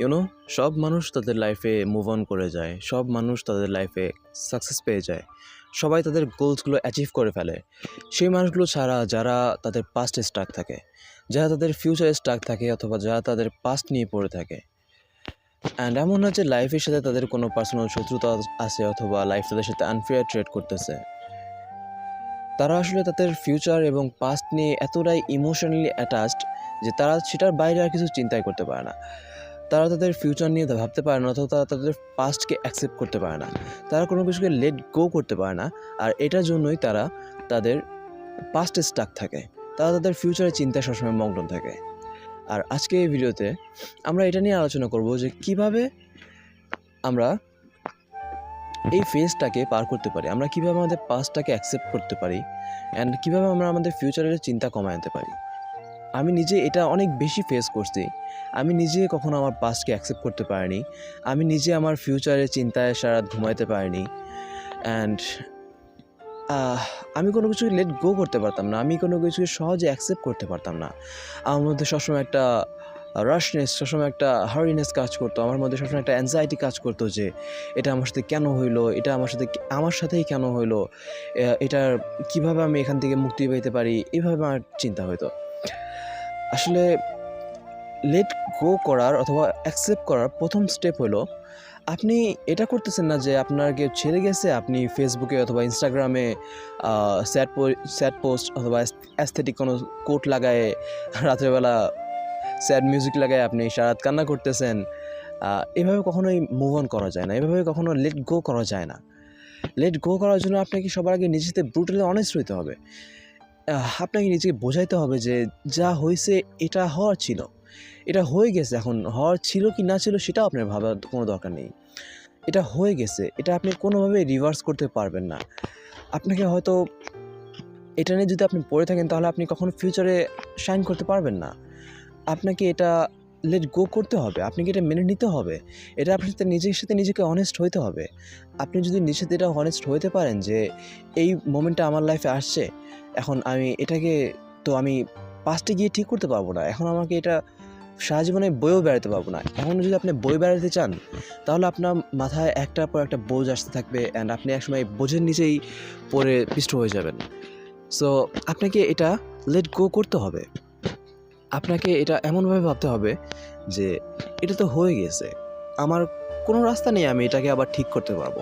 YONO সব মানুষ তাদের লাইফে মুভ অন করে যায়। সব মানুষ তাদের লাইফে সাকসেস পেয়ে যায়। সবাই তাদের গোলসগুলো অ্যাচিভ করে ফেলে। সেই মানুষগুলো ছাড়া যারা তাদের পাস্টে স্টাক থাকে, যারা তাদের ফিউচারে স্টাক থাকে অথবা যারা তাদের পাস্ট নিয়ে পড়ে থাকে। অ্যান্ড এমন না যে লাইফের সাথে তাদের কোনো পার্সোনাল শত্রুতা আছে অথবা লাইফ তাদের সাথে আনফেয়ার ট্রেড করতেছে। তারা আসলে তাদের ফিউচার এবং পাস্ট নিয়ে এতটাই ইমোশনালি অ্যাটাচড যে তারা সেটার বাইরে আর কিছু চিন্তাই করতে পারে না। তারা তাদের ফিউচার নিয়ে ভাবতে পারে না, অথবা তারা তাদের পাস্টকে অ্যাকসেপ্ট করতে পারে না। তারা কোনো কিছুকে লেট গো করতে পারে না, আর এটার জন্যই তারা তাদের পাস্টে স্টাক থাকে। তারা তাদের ফিউচারের চিন্তায় সবসময় মগ্ন থাকে। আর আজকে এই ভিডিওতে আমরা এটা নিয়ে আলোচনা করব যে কীভাবে আমরা এই ফেজটাকে পার করতে পারি, আমরা কীভাবে আমাদের পাস্টটাকে অ্যাকসেপ্ট করতে পারি অ্যান্ড কীভাবে আমরা আমাদের ফিউচারের চিন্তা কমায় আনতে পারি। আমি নিজে এটা অনেক বেশি ফেস করছি। আমি নিজে কখনো আমার পাস্টকে অ্যাকসেপ্ট করতে পারিনি। আমি নিজে আমার ফিউচারের চিন্তায় সারা রাত ঘুমাইতে পারিনি। অ্যান্ড আমি কোনো কিছু লেট গো করতে পারতাম না। আমি কোনো কিছুকে সহজে অ্যাকসেপ্ট করতে পারতাম না। আমার মধ্যে সবসময় একটা রাশনেস সবসময় একটা হারিনেস কাজ করতো। আমার মধ্যে সবসময় একটা অ্যাংজাইটি কাজ করতো যে, এটা আমার সাথে কেন হইল? এটা আমার সাথে আমার সাথেই কেন হইল? এটার কীভাবে আমি এখান থেকে মুক্তি পেতে পারি? এভাবে আমার চিন্তা হতো আসলে লেট গো করার অথবা অ্যাকসেপ্ট করার প্রথম স্টেপ হলো, আপনি এটা করতেছেন না যে আপনার কেউ ছেড়ে গেছে, আপনি ফেসবুকে অথবা ইনস্টাগ্রামে স্যাড স্যাড পোস্ট অথবা অ্যাস্থেটিক কোনো কোট লাগায় রাত্রেবেলা স্যাড মিউজিক লাগায় আপনি সারাত কান্না করতেছেন এভাবে কখনোই মুভ অন করা যায় না, এভাবে কখনো লেট গো করা যায় না। লেট গো করার জন্য আপনাকে সবার আগে নিজেতে ব্রুটালি অনেস্ট হইতে হবে। আপনাকে নিজেকে বোঝাইতে হবে যে যা হয়েছে এটা হওয়ার ছিল। এটা হয়ে গেছে এখন। হওয়ার ছিল কি না ছিল সেটাও আপনার ভাবার কোনো দরকার নেই। এটা হয়ে গেছে। এটা আপনি কোনোভাবে রিভার্স করতে পারবেন না। আপনাকে হয়তো এটা নিয়ে যদি আপনি পড়ে থাকেন তাহলে আপনি কখনো ফিউচারে শাইন করতে পারবেন না। আপনাকে এটা লেট গো করতে হবে। আপনাকে এটা মেনে নিতে হবে। এটা আপনার সাথে নিজের সাথে নিজেকে অনেস্ট হইতে হবে। আপনি যদি নিজের সাথে এটা অনেস্ট হইতে পারেন যে, এই মোমেন্টটা আমার লাইফে আসছে, এখন আমি এটাকে, তো আমি পাস্টে গিয়ে ঠিক করতে পারব না। এখন আমাকে এটা সারা জীবনে বইও বেড়াতে পারব না। এখন যদি আপনি বই বেড়াতে চান, তাহলে আপনার মাথায় একটার পর একটা বোঝ আসতে থাকবে অ্যান্ড আপনি একসময় বোঝের নিচেই পরে পিষ্ট হয়ে যাবেন। সো আপনাকে এটা লেট গো করতে হবে। আপনাকে এটা এমনভাবে ভাবতে হবে যে এটা তো হয়ে গেছে। আমার কোনো রাস্তা নেই আমি এটাকে আবার ঠিক করতে পারব।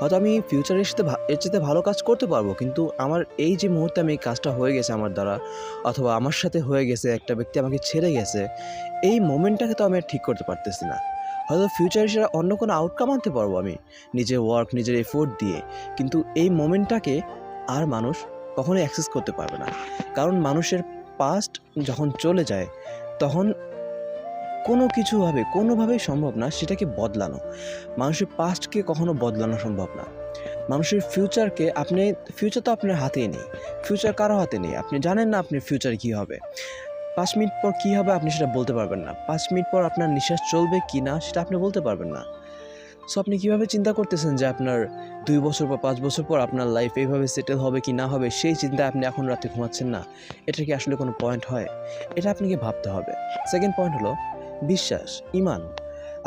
হয়তো আমি ফিউচারের সাথে এর সাথে ভালো কাজ করতে পারব, কিন্তু আমার এই যে মুহূর্তে আমি এই কাজটা হয়ে গেছে আমার দ্বারা, অথবা আমার সাথে হয়ে গেছে, একটা ব্যক্তি আমাকে ছেড়ে গেছে, এই মোমেন্টটাকে তো আমি ঠিক করতে পারতেছি না। হয়তো ফিউচারে সেটা অন্য কোনো আউটকাম আনতে পারব আমি, নিজের ওয়ার্ক নিজের এফোর্ট দিয়ে। কিন্তু এই মোমেন্টটাকে আর মানুষ কখনোই অ্যাক্সেস করতে পারবে না। কারণ মানুষের পাস্ট যখন চলে যায়, তখন কোনো কিছুভাবে, কোনোভাবেই সম্ভব না সেটাকে বদলানো। মানুষের পাস্টকে কখনো বদলানো সম্ভব না। মানুষের ফিউচারকে আপনি ফিউচার তো আপনার হাতেই নেই। ফিউচার কারও হাতে নেই। আপনি জানেন না আপনার ফিউচার কী হবে। পাঁচ মিনিট পর কী হবে আপনি সেটা বলতে পারবেন না। পাঁচ মিনিট পর আপনার নিঃশ্বাস চলবে কি না সেটা আপনি বলতে পারবেন না। সো আপনি কীভাবে চিন্তা করতেছেন যে আপনার দুই বছর বা পাঁচ বছর পর আপনার লাইফ এইভাবে সেটেল হবে কি না হবে, সেই চিন্তা আপনি এখন রাতে ঘুমাচ্ছেন না? এটা কি আসলে কোনো পয়েন্ট হয়? এটা আপনাকে ভাবতে হবে। সেকেন্ড পয়েন্ট হলো বিশ্বাস, ইমান।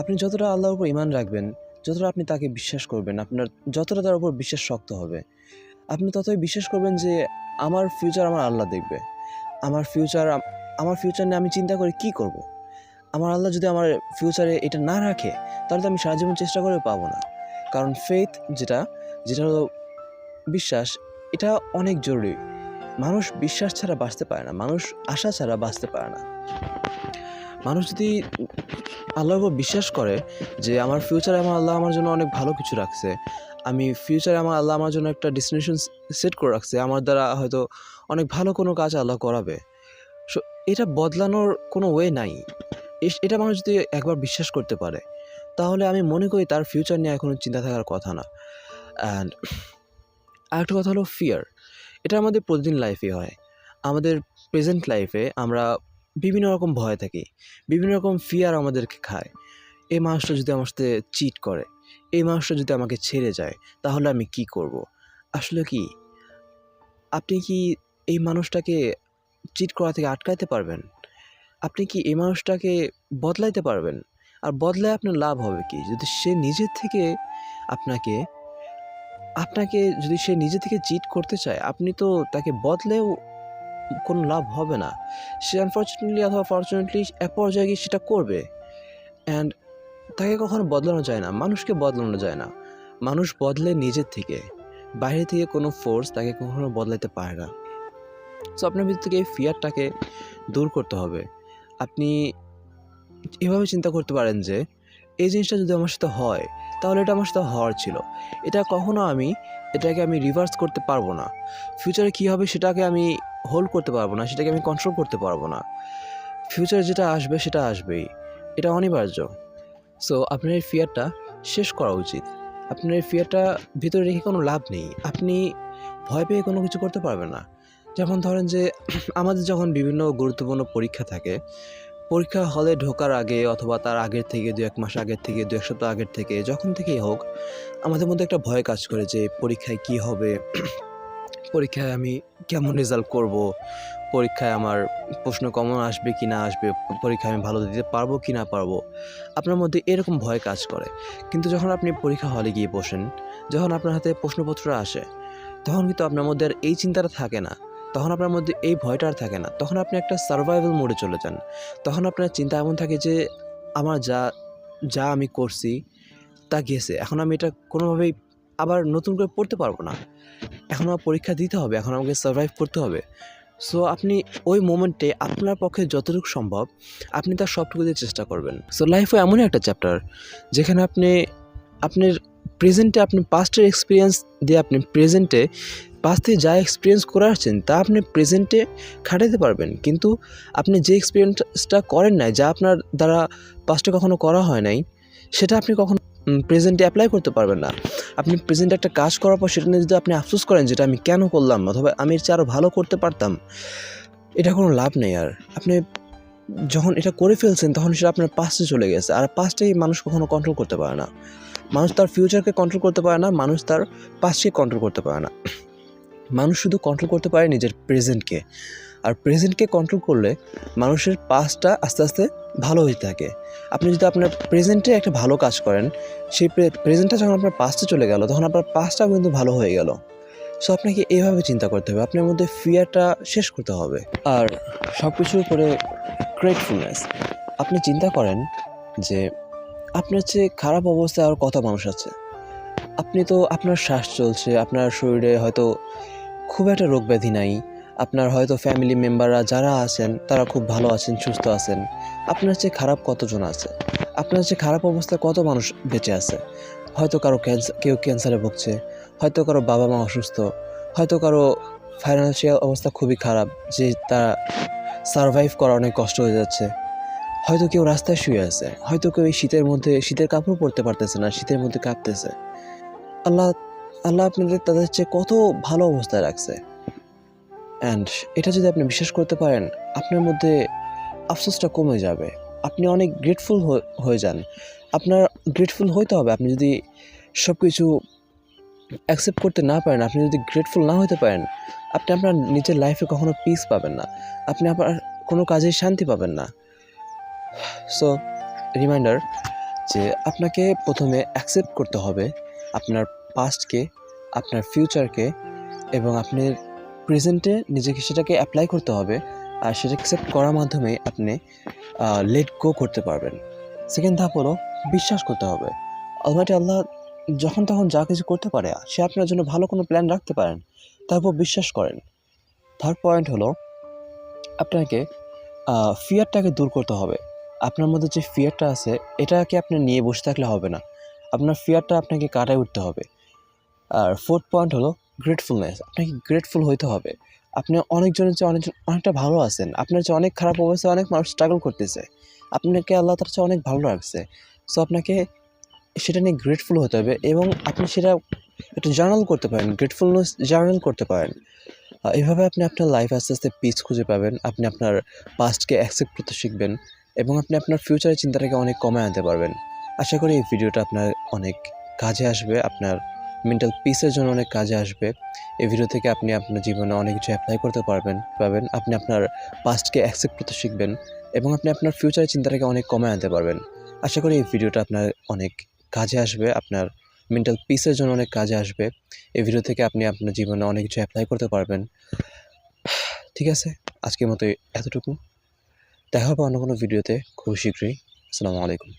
আপনি যতটা আল্লাহর উপর ইমান রাখবেন, যতটা আপনি তাকে বিশ্বাস করবেন, আপনার যতটা তার উপর বিশ্বাস শক্ত হবে, আপনি ততই বিশ্বাস করবেন যে আমার ফিউচার আমার আল্লাহ দেখবে। আমার ফিউচার আমার ফিউচার নিয়ে আমি চিন্তা করে কি করব। আমার আল্লাহ যদি আমার ফিউচারে এটা না রাখে, তাহলে তো আমি সারা জীবন চেষ্টা করে পাবো না। কারণ ফেথ যেটা যেটা হলো বিশ্বাস, এটা অনেক জরুরি। মানুষ বিশ্বাস ছাড়া বাঁচতে পারে না, মানুষ আশা ছাড়া বাঁচতে পারে না। মানুষ যদি আল্লাহর বিশ্বাস করে যে আমার ফিউচারে আমার আল্লাহ আমার জন্য অনেক ভালো কিছু রাখছে, আমি ফিউচারে আমার আল্লাহ আমার জন্য একটা ডেস্টিনেশন সেট করে রাখছে, আমার দ্বারা হয়তো অনেক ভালো কোনো কাজ আল্লাহ করাবে। সো এটা বদলানোর কোনো ওয়ে নাই। এটা মানুষ যদি একবার বিশ্বাস করতে পারে, তাহলে আমি মনে করি তার ফিউচার নিয়ে কোনো চিন্তা থাকার কথা না। অ্যান্ড আরেকটা কথা হলো ফিয়ার এটা আমাদের প্রতিদিন লাইফে হয়। আমাদের প্রেজেন্ট লাইফে আমরা বিভিন্ন রকম ভয় থাকি, বিভিন্ন রকম ফিয়ার আমাদেরকে খায়। এই মানুষটা যদি আমার সাথে চিট করে, এই মানুষটা যদি আমাকে ছেড়ে যায়, তাহলে আমি কি করব? আসলে কি? আপনি কি এই মানুষটাকে চিট করা থেকে আটকাইতে পারবেন? আপনি কি এই মানুষটাকে বদলাইতে পারবেন? আর বদলায় আপনার লাভ হবে কি? যদি সে নিজের থেকে আপনাকে আপনাকে যদি সে নিজে থেকে চিট করতে চায়, আপনি তো তাকে বদলেও কোনো লাভ হবে না। সে আনফর্চুনেটলি অথবা ফর্চুনেটলি এক পর্যায়ে গিয়ে সেটা করবে। অ্যান্ড তাকে কখনো বদলানো যায় না। মানুষকে বদলানো যায় না। মানুষ বদলে নিজের থেকে। বাইরে থেকে কোনো ফোর্স তাকে কখনো বদলাতে পারে না। সো আপনার ভিতর থেকে এই ফিয়ারটাকে দূর করতে হবে। আপনি এভাবে চিন্তা করতে পারেন যে, এই জিনিসটা যদি আমার সাথে হয়, তাহলে এটা আমার সাথে হওয়ার ছিল। এটা কখনো আমি, এটাকে আমি রিভার্স করতে পারব না। ফিউচারে কী হবে সেটাকে আমি হোল্ড করতে পারব না, সেটাকে আমি কন্ট্রোল করতে পারব না। ফিউচারে যেটা আসবে সেটা আসবেই। এটা অনিবার্য। সো আপনার এই ফিয়ারটা শেষ করা উচিত। আপনার এই ফিয়ারটা ভিতরে রেখে কোনো লাভ নেই। আপনি ভয় পেয়ে কোনো কিছু করতে পারবেন না। যেমন ধরেন যে, আমাদের যখন বিভিন্ন গুরুত্বপূর্ণ পরীক্ষা থাকে, পরীক্ষা হলে ঢোকার আগে অথবা তার আগের থেকে দু এক মাস আগের থেকে, দু এক সপ্তাহ আগের থেকে, যখন থেকেই হোক, আমাদের মধ্যে একটা ভয় কাজ করে যে, পরীক্ষায় কি হবে? পরীক্ষায় আমি কেমন রেজাল্ট করব? পরীক্ষায় আমার প্রশ্ন কমন আসবে কি না আসবে, পরীক্ষায় আমি ভালো দিতে পারব কি না পারব? আপনার মধ্যে এরকম ভয় কাজ করে। কিন্তু যখন আপনি পরীক্ষা হলে গিয়ে বসেন, যখন আপনার হাতে প্রশ্নপত্র আসে, তখন কিন্তু আপনার মধ্যে আর এই চিন্তাটা থাকে না। তখন আপনার মধ্যে এই ভয়টা আর থাকে না। তখন আপনি একটা সার্ভাইভাল মোডে চলে যান। তখন আপনার চিন্তা এমন থাকে যে, আমার যা যা আমি করছি, তা গেছে। এখন আমি এটা কোনোভাবেই আবার নতুন করে পড়তে পারব না। এখন আমার পরীক্ষা দিতে হবে, এখন আমাকে সার্ভাইভ করতে হবে। সো আপনি ওই মোমেন্টে আপনার পক্ষে যতটুকু সম্ভব, আপনি তার সবটুকু দিয়ে চেষ্টা করবেন। সো লাইফও এমনই একটা চ্যাপ্টার যেখানে আপনি, আপনার প্রেজেন্টে আপনি পাস্টের এক্সপিরিয়েন্স দিয়ে আপনি প্রেজেন্টে পাস্ট থেকে যা এক্সপিরিয়েন্স করে আসছেন, তা আপনি প্রেজেন্টে খাটাতে পারবেন। কিন্তু আপনি যে এক্সপিরিয়েন্সটা করেন নাই, যা আপনার দ্বারা পাস্টে কখনো করা হয় নাই, সেটা আপনি কখনো প্রেজেন্টে অ্যাপ্লাই করতে পারবেন না। আপনি প্রেজেন্টে একটা কাজ করার পর সেটা নিয়ে যদি আপনি আফসোস করেন যেটা আমি কেন করলাম, অথবা আমি এর চেয়ে আরও ভালো করতে পারতাম, এটা কোনো লাভ নেই আর। আপনি যখন এটা করে ফেলছেন, তখন সেটা আপনার পাস্টে চলে গেছে। আর পাস্টেই মানুষ কখনো কন্ট্রোল করতে পারে না। মানুষ তার ফিউচারকে কন্ট্রোল করতে পারে না, মানুষ তার পাস্টকে কন্ট্রোল করতে পারে না। মানুষ শুধু কন্ট্রোল করতে পারে নিজের প্রেজেন্টকে আর প্রেজেন্টকে কন্ট্রোল করলে মানুষের পাস্টটা আস্তে আস্তে ভালো হয়ে থাকে। আপনি যদি আপনার প্রেজেন্টে একটা ভালো কাজ করেন, সেই প্রেজেন্টটা যখন আপনার পাস্টে চলে গেল, তখন আপনার পাস্টটাও কিন্তু ভালো হয়ে গেল। সো আপনাকে এইভাবে চিন্তা করতে হবে। আপনার মধ্যে ফিয়ারটা শেষ করতে হবে। আর সব কিছুর উপরে গ্রেটফুলনেস আপনি চিন্তা করেন যে আপনার চেয়ে খারাপ অবস্থায় আর কত মানুষ আছে? আপনি তো আপনার শ্বাস চলছে, আপনার শরীরে হয়তো খুব একটা রোগ ব্যাধি নাই। আপনার হয়তো ফ্যামিলি মেম্বাররা যারা আছেন, তারা খুব ভালো আছেন, সুস্থ আছেন। আপনার চেয়ে খারাপ কতজন আছে? আপনার চেয়ে খারাপ অবস্থায় কত মানুষ বেঁচে আছে? হয়তো কারও ক্যান্সার কেউ ক্যান্সারে ভুগছে, হয়তো কারও বাবা মা অসুস্থ, হয়তো কারও ফাইন্যান্সিয়াল অবস্থা খুবই খারাপ, যে তারা সারভাইভ করা অনেক কষ্ট হয়ে যাচ্ছে। হয়তো কেউ রাস্তায় শুয়ে আছে, হয়তো কেউ এই শীতের মধ্যে, শীতের কাপড় পরতে পারতেছে না, শীতের মধ্যে কাঁপতেছে। আল্লাহ আল্লাহ আপনাদের তাদের চেয়ে কত ভালো অবস্থায় রাখছে। অ্যান্ড এটা যদি আপনি বিশ্বাস করতে পারেন, আপনার মধ্যে আফসোসটা কমে যাবে। আপনি অনেক গ্রেটফুল হয়ে যান। আপনার গ্রেটফুল হইতে হবে। আপনি যদি সব কিছু অ্যাকসেপ্ট করতে না পারেন, আপনি যদি গ্রেটফুল না হতে পারেন, আপনি আপনার নিজের লাইফে কখনো পিস পাবেন না। আপনি আপনার কোনো কাজেই শান্তি পাবেন না। সো রিমাইন্ডার যে আপনাকে প্রথমে অ্যাকসেপ্ট করতে হবে। আপনার পাস্টকে আপনার ফিউচারকে এবং আপনার প্রেজেন্টে নিজেকে সেটাকে অ্যাপ্লাই করতে হবে আর সেটা অ্যাকসেপ্ট করার মাধ্যমে আপনি লেট গো করতে পারবেন। সেকেন্ড ধাপ হলো বিশ্বাস করতে হবে। অলমাইটি আল্লাহ যখন তখন যা কিছু করতে পারে, সে আপনার জন্য ভালো কোনো প্ল্যান রাখতে পারেন তারপর বিশ্বাস করেন। থার্ড পয়েন্ট হলো আপনাকে ফিয়ারটাকে দূর করতে হবে। আপনার মধ্যে যে ফিয়ারটা আছে, এটাকে আপনি নিয়ে বসে থাকলে হবে না। আপনার ফিয়ারটা আপনাকে কাটায় উঠতে হবে। আর ফোর্থ পয়েন্ট হলো গ্রেটফুলনেস আপনাকে গ্রেটফুল হইতে হবে। আপনি অনেকজনের চেয়ে অনেকজন অনেকটা ভালো আছেন। আপনার চেয়ে অনেক খারাপ অবস্থায় অনেক মানুষ স্ট্রাগল করতেছে। আপনাকে আল্লাহ তার চেয়ে অনেক ভালো রাখছে। সো আপনাকে সেটা নিয়ে গ্রেটফুল হতে হবে এবং আপনি সেটা একটা জার্নাল করতে পারেন। গ্রেটফুলনেস জার্নাল করতে পারেন। এভাবে আপনি আপনার লাইফ আস্তে আস্তে পিস খুঁজে পাবেন। আপনি আপনার পাস্টকে অ্যাকসেপ্ট করতে শিখবেন এবং আপনি আপনার ফিউচারের চিন্তাটাকে অনেক কমে আনতে পারবেন। আশা করি এই ভিডিওটা আপনার অনেক কাজে আসবে। আপনার মেন্টাল পিসের জন্য অনেক কাজে আসবে। এই ভিডিও থেকে আপনি আপনার জীবনে অনেক কিছু অ্যাপ্লাই করতে পারবেন পাবেন আপনি আপনার পাস্টকে অ্যাকসেপ্ট করতে শিখবেন এবং আপনি আপনার ফিউচারের চিন্তাটাকে অনেক কমে আনতে পারবেন। আশা করি এই ভিডিওটা আপনার অনেক কাজে আসবে, আপনার মেন্টাল পিসের জন্য অনেক কাজে আসবে। এই ভিডিও থেকে আপনি আপনার জীবনে অনেক কিছু অ্যাপ্লাই করতে পারবেন। ঠিক আছে, আজকের মতো এতটুকু। দেখা হবে অন্য কোনো ভিডিওতে খুব শীঘ্রই। আসসালামু আলাইকুম।